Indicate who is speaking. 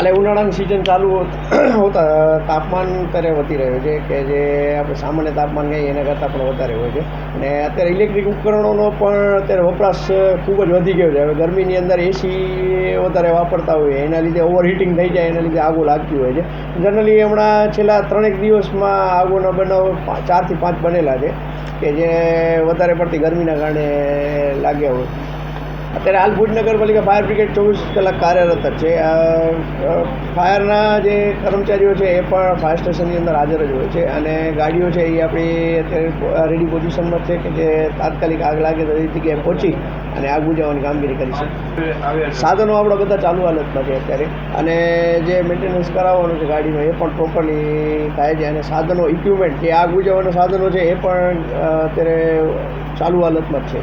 Speaker 1: હાલે ઉનાળાની સિઝન ચાલુ હોતા તાપમાન અત્યારે વધી રહ્યું છે કે જે આપણે સામાન્ય તાપમાન કહીએ એના કરતાં પણ વધારે હોય છે. અને અત્યારે ઇલેક્ટ્રિક ઉપકરણોનો પણ અત્યારે વપરાશ ખૂબ જ વધી ગયો છે. હવે ગરમીની અંદર એસી વધારે વાપરતા હોય, એના લીધે ઓવરહીટિંગ થઈ જાય, એના લીધે આગો લાગતી હોય છે. જનરલી હમણાં છેલ્લા ત્રણેક દિવસમાં આગોના બનાવ ચારથી પાંચ બનેલા છે કે જે વધારે પડતી ગરમીના કારણે લાગ્યા હોય. અત્યારે હાલ ભુજ નગરપાલિકા ફાયર બ્રિગેડ ચોવીસ કલાક કાર્યરત જ છે. ફાયરના જે કર્મચારીઓ છે એ પણ ફાયર સ્ટેશનની અંદર હાજર જ હોય છે અને ગાડીઓ છે એ આપણી અત્યારે રેડી પોઝિશનમાં છે કે જે તાત્કાલિક આગ લાગે તો એ જગ્યાએ પહોંચી અને આગ બુજાવવાની કામગીરી કરી છે સાધનો આપણા બધા ચાલુ હાલતમાં છે અત્યારે અને જે મેન્ટેનન્સ કરાવવાનું છે ગાડીનું એ પણ પ્રોપરલી થાય છે અને સાધનો ઇક્વિપમેન્ટ જે આગ બુજાવવાના સાધનો છે એ પણ અત્યારે ચાલુ હાલતમાં જ છે.